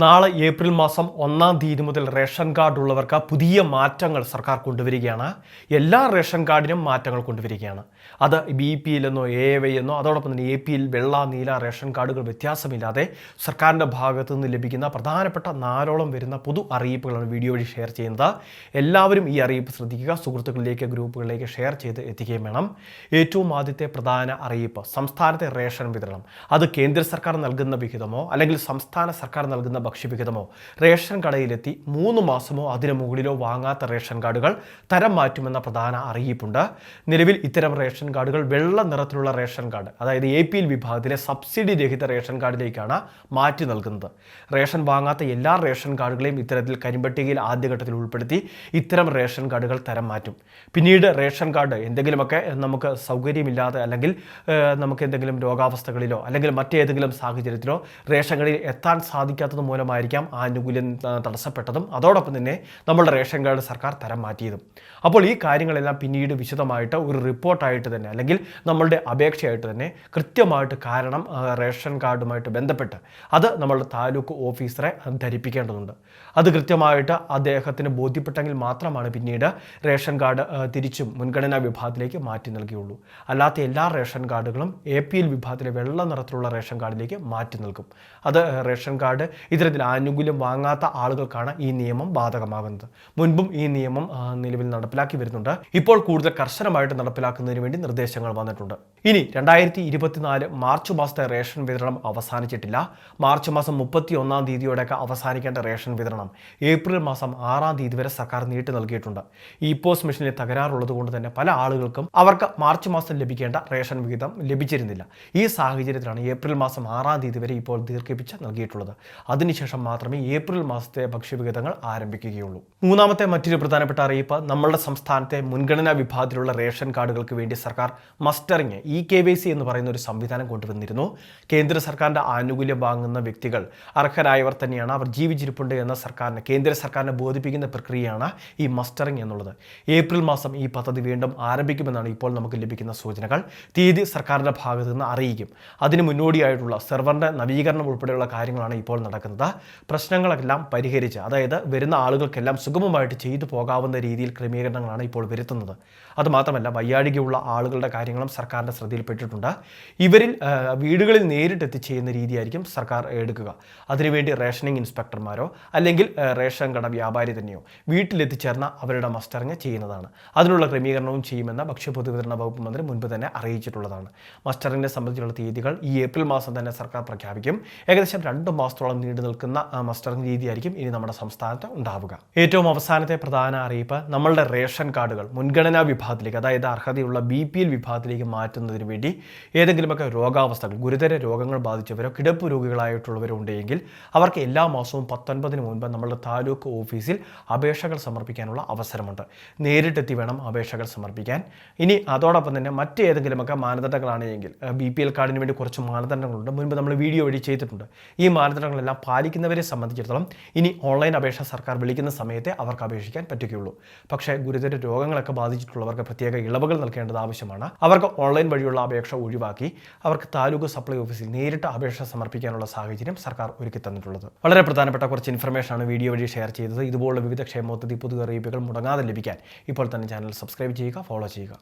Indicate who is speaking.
Speaker 1: നാളെ ഏപ്രിൽ മാസം ഒന്നാം തീയതി മുതൽ റേഷൻ കാർഡ് ഉള്ളവർക്ക് പുതിയ മാറ്റങ്ങൾ സർക്കാർ കൊണ്ടുവരികയാണ്. എല്ലാ റേഷൻ കാർഡിനും മാറ്റങ്ങൾ കൊണ്ടുവരികയാണ്. അത് ബി പി എൽ എന്നോ എ വൈ എന്നോ അതോടൊപ്പം തന്നെ എ പി എൽ വെള്ള നീല റേഷൻ കാർഡുകൾ വ്യത്യാസമില്ലാതെ സർക്കാരിന്റെ ഭാഗത്തു നിന്ന് ലഭിക്കുന്ന പ്രധാനപ്പെട്ട നാലോളം വരുന്ന പൊതു അറിയിപ്പുകളാണ് വീഡിയോ വഴി ഷെയർ ചെയ്യുന്നത്. എല്ലാവരും ഈ അറിയിപ്പ് ശ്രദ്ധിക്കുക. സുഹൃത്തുക്കളിലേക്ക് ഗ്രൂപ്പുകളിലേക്ക് ഷെയർ ചെയ്ത് എത്തിക്കുകയും വേണം. ഏറ്റവും ആദ്യത്തെ പ്രധാന അറിയിപ്പ് സംസ്ഥാനത്തെ റേഷൻ വിതരണം. അത് കേന്ദ്ര സർക്കാർ നൽകുന്ന വിഹിതമോ അല്ലെങ്കിൽ സംസ്ഥാന സർക്കാർ നൽകുന്ന ഭക്ഷ്യവിഹിതമോ റേഷൻ കടയിലെത്തി മൂന്ന് മാസമോ അതിനു മുകളിലോ വാങ്ങാത്ത റേഷൻ കാർഡുകൾ തരം മാറ്റുമെന്ന പ്രധാന അറിയിപ്പുണ്ട്. നിലവിൽ ഇത്തരം റേഷൻ കാർഡുകൾ വെള്ള നിറത്തിലുള്ള റേഷൻ കാർഡ് അതായത് എ പി എൽ വിഭാഗത്തിലെ സബ്സിഡി രഹിത റേഷൻ കാർഡിലേക്കാണ് മാറ്റി നൽകുന്നത്. റേഷൻ വാങ്ങാത്ത എല്ലാ റേഷൻ കാർഡുകളെയും ഇത്തരത്തിൽ കരിമ്പട്ടികയിൽ ആദ്യഘട്ടത്തിൽ ഉൾപ്പെടുത്തി ഇത്തരം റേഷൻ കാർഡുകൾ തരം മാറ്റും. പിന്നീട് റേഷൻ കാർഡ് എന്തെങ്കിലുമൊക്കെ നമുക്ക് സൗകര്യമില്ലാതെ അല്ലെങ്കിൽ നമുക്ക് എന്തെങ്കിലും രോഗാവസ്ഥകളിലോ അല്ലെങ്കിൽ മറ്റേതെങ്കിലും സാഹചര്യത്തിലോ റേഷൻ കടയിൽ എത്താൻ സാധിക്കാത്തത് മൂലമായിരിക്കാം ആനുകൂല്യം തടസ്സപ്പെട്ടതും. അതോടൊപ്പം തന്നെ നമ്മളുടെ റേഷൻ കാർഡ് സർക്കാർ തരം മാറ്റിയതും. അപ്പോൾ ഈ കാര്യങ്ങളെല്ലാം പിന്നീട് വിശദമായിട്ട് ഒരു റിപ്പോർട്ടായിട്ട് തന്നെ അല്ലെങ്കിൽ നമ്മളുടെ അപേക്ഷയായിട്ട് തന്നെ കൃത്യമായിട്ട് കാരണം റേഷൻ കാർഡുമായിട്ട് ബന്ധപ്പെട്ട് അത് നമ്മളുടെ താലൂക്ക് ഓഫീസറെ ധരിപ്പിക്കേണ്ടതുണ്ട്. അത് കൃത്യമായിട്ട് അദ്ദേഹത്തിന് ബോധ്യപ്പെട്ടെങ്കിൽ മാത്രമാണ് പിന്നീട് റേഷൻ കാർഡ് തിരിച്ചും മുൻഗണനാ വിഭാഗത്തിലേക്ക് മാറ്റി നൽകിയുള്ളൂ. അല്ലാത്ത എല്ലാ റേഷൻ കാർഡുകളും എ പി എൽ വിഭാഗത്തിലെ വെള്ള നിറത്തിലുള്ള റേഷൻ കാർഡിലേക്ക് മാറ്റി നൽകും. അത് റേഷൻ കാർഡ് ഇത്തരത്തിൽ ആനുകൂല്യം വാങ്ങാത്ത ആളുകൾക്കാണ് ഈ നിയമം ബാധകമാകുന്നത്. മുൻപും ഈ നിയമം നിലവിൽ നടപ്പിലാക്കി വരുന്നുണ്ട്. ഇപ്പോൾ കൂടുതൽ കർശനമായിട്ട് നടപ്പിലാക്കുന്നതിന് വേണ്ടി നിർദ്ദേശങ്ങൾ വന്നിട്ടുണ്ട്. ഇനി രണ്ടായിരത്തി ഇരുപത്തിനാല് മാർച്ച് മാസത്തെ റേഷൻ വിതരണം അവസാനിച്ചിട്ടില്ല. മാർച്ച് മാസം മുപ്പത്തി ഒന്നാം തീയതിയോടെയൊക്കെ അവസാനിക്കേണ്ട റേഷൻ വിതരണം ഏപ്രിൽ മാസം ആറാം തീയതി വരെ സർക്കാർ നീട്ടി നൽകിയിട്ടുണ്ട്. ഈ പോസ്റ്റ് മെഷീനിൽ തകരാറുള്ളത് കൊണ്ട് തന്നെ പല ആളുകൾക്കും അവർക്ക് മാർച്ച് മാസം ലഭിക്കേണ്ട റേഷൻ വിഹിതം ലഭിച്ചിരുന്നില്ല. ഈ സാഹചര്യത്തിലാണ് ഏപ്രിൽ മാസം ആറാം തീയതി വരെ ഇപ്പോൾ ദീർഘിപ്പിച്ച് നൽകിയിട്ടുള്ളത്. അതിനുശേഷം മാത്രമേ ഏപ്രിൽ മാസത്തെ ഭക്ഷ്യവിഹിതങ്ങൾ ആരംഭിക്കുകയുള്ളൂ. മൂന്നാമത്തെ മറ്റൊരു പ്രധാനപ്പെട്ട അറിയിപ്പ് നമ്മളുടെ സംസ്ഥാനത്തെ മുൻഗണനാ വിഭാഗത്തിലുള്ള റേഷൻ കാർഡുകൾക്ക് വേണ്ടി സർക്കാർ mustering E K Y C എന്ന് പറയുന്ന ഒരു സംവിധാനം കൊണ്ടുവന്നിരുന്നു. കേന്ദ്ര സർക്കാരിന്റെ ആനുകൂല്യം വാങ്ങുന്ന വ്യക്തികൾ അർഹരായവർ തന്നെയാണ്. അവർ ജീവിച്ചിരിപ്പുണ്ട് എന്ന സർക്കാരിനെ കേന്ദ്ര സർക്കാരിനെ ബോധിപ്പിക്കുന്ന പ്രക്രിയയാണ് ഈ മസ്റ്ററിങ് എന്നുള്ളത്. ഏപ്രിൽ മാസം ഈ പദ്ധതി വീണ്ടും ആരംഭിക്കുമെന്നാണ് ഇപ്പോൾ നമുക്ക് ലഭിക്കുന്ന സൂചനകൾ. തീയതി സർക്കാരിന്റെ ഭാഗത്ത് നിന്ന് അറിയിക്കും. അതിന് മുന്നോടിയായിട്ടുള്ള സെർവറിന്റെ നവീകരണം ഉൾപ്പെടെയുള്ള കാര്യങ്ങളാണ് ഇപ്പോൾ നടക്കുന്നത്. പ്രശ്നങ്ങളെല്ലാം പരിഹരിച്ച് അതായത് വരുന്ന ആളുകൾക്കെല്ലാം സുഗമമായിട്ട് ചെയ്തു പോകാവുന്ന രീതിയിൽ ക്രമീകരണങ്ങളാണ് ഇപ്പോൾ വരുത്തുന്നത്. അതുമാത്രമല്ല വയ്യാഴികയുള്ള ആളുകളുടെ കാര്യങ്ങളും സർക്കാരിന്റെ ശ്രദ്ധയിൽപ്പെട്ടിട്ടുണ്ട്. ഇവരിൽ വീടുകളിൽ നേരിട്ട് എത്തിച്ചെയ്യുന്ന രീതിയായിരിക്കും സർക്കാർ എടുക്കുക. അതിനുവേണ്ടി റേഷനിങ് ഇൻസ്പെക്ടർമാരോ അല്ലെങ്കിൽ റേഷൻ കട വ്യാപാരി തന്നെയോ വീട്ടിലെത്തിച്ചേർന്ന അവരുടെ മസ്റ്ററിങ് ചെയ്യുന്നതാണ്. അതിനുള്ള ക്രമീകരണവും ചെയ്യുമെന്ന് ഭക്ഷ്യപൊതുവിതരണ വകുപ്പ് മന്ത്രി മുൻപ് തന്നെ അറിയിച്ചിട്ടുള്ളതാണ്. മസ്റ്ററിനെ സംബന്ധിച്ചുള്ള തീയതികൾ ഈ ഏപ്രിൽ മാസം തന്നെ സർക്കാർ പ്രഖ്യാപിക്കും. ഏകദേശം രണ്ട് മാസത്തോളം നീണ്ടു നിൽക്കുന്ന മസ്റ്ററിംഗ് രീതിയായിരിക്കും ഇനി നമ്മുടെ സംസ്ഥാനത്ത് ഉണ്ടാവുക. ഏറ്റവും അവസാനത്തെ പ്രധാന അറിയിപ്പ് നമ്മളുടെ റേഷൻ കാർഡുകൾ മുൻഗണനാ വിഭാഗത്തിലേക്ക് അതായത് അർഹതയുള്ള ബി പി എൽ വിഭാഗത്തിലേക്ക് മാറ്റുന്നതിന് വേണ്ടി ഏതെങ്കിലുമൊക്കെ രോഗാവസ്ഥകൾ ഗുരുതര രോഗങ്ങൾ ബാധിച്ചവരോ കിടപ്പ് രോഗികളായിട്ടുള്ളവരോ ഉണ്ടെങ്കിൽ അവർക്ക് എല്ലാ മാസവും പത്തൊൻപതിന് മുൻപ് നമ്മളുടെ താലൂക്ക് ഓഫീസിൽ അപേക്ഷകൾ സമർപ്പിക്കാനുള്ള അവസരമുണ്ട്. നേരിട്ടെത്തി വേണം അപേക്ഷകൾ സമർപ്പിക്കാൻ. ഇനി അതോടൊപ്പം തന്നെ മറ്റേതെങ്കിലുമൊക്കെ മാനദണ്ഡങ്ങളാണെങ്കിൽ ബി പി എൽ കാർഡിന് വേണ്ടി കുറച്ച് മാനദണ്ഡങ്ങളുണ്ട്. മുൻപ് നമ്മൾ വീഡിയോ വഴി ചെയ്തിട്ടുണ്ട്. ഈ മാനദണ്ഡങ്ങളെല്ലാം പാലിക്കുന്നവരെ സംബന്ധിച്ചിടത്തോളം ഇനി ഓൺലൈൻ അപേക്ഷ സർക്കാർ വിളിക്കുന്ന സമയത്തെ അവർക്ക് അപേക്ഷിക്കാൻ പറ്റുകയുള്ളൂ. പക്ഷേ ഗുരുതര രോഗങ്ങളൊക്കെ ബാധിച്ചിട്ടുള്ളവർക്ക് പ്രത്യേക ഇളവുകൾ നൽകേണ്ടത് ആവശ്യമാണ്. അവർക്ക് ഓൺലൈൻ വഴിയുള്ള അപേക്ഷ ഒഴിവാക്കി അവർക്ക് താലൂക്ക് സപ്ലൈ ഓഫീസിൽ നേരിട്ട് അപേക്ഷ സമർപ്പിക്കാനുള്ള സാഹചര്യം സർക്കാർ ഒരുക്കി തന്നിട്ടുള്ളത്. വളരെ പ്രധാനപ്പെട്ട കുറച്ച് ഇൻഫർമേഷൻ ആണ് വീഡിയോ വഴി ഷെയർ ചെയ്തത്. ഇതുപോലുള്ള വിവിധ ക്ഷേമോത്തതി പുതിയ അറിയിപ്പുകൾ മുടങ്ങാതെ ലഭിക്കാൻ ഇപ്പോൾ തന്നെ ചാനൽ സബ്സ്ക്രൈബ് ചെയ്യുക ഫോളോ ചെയ്യുക.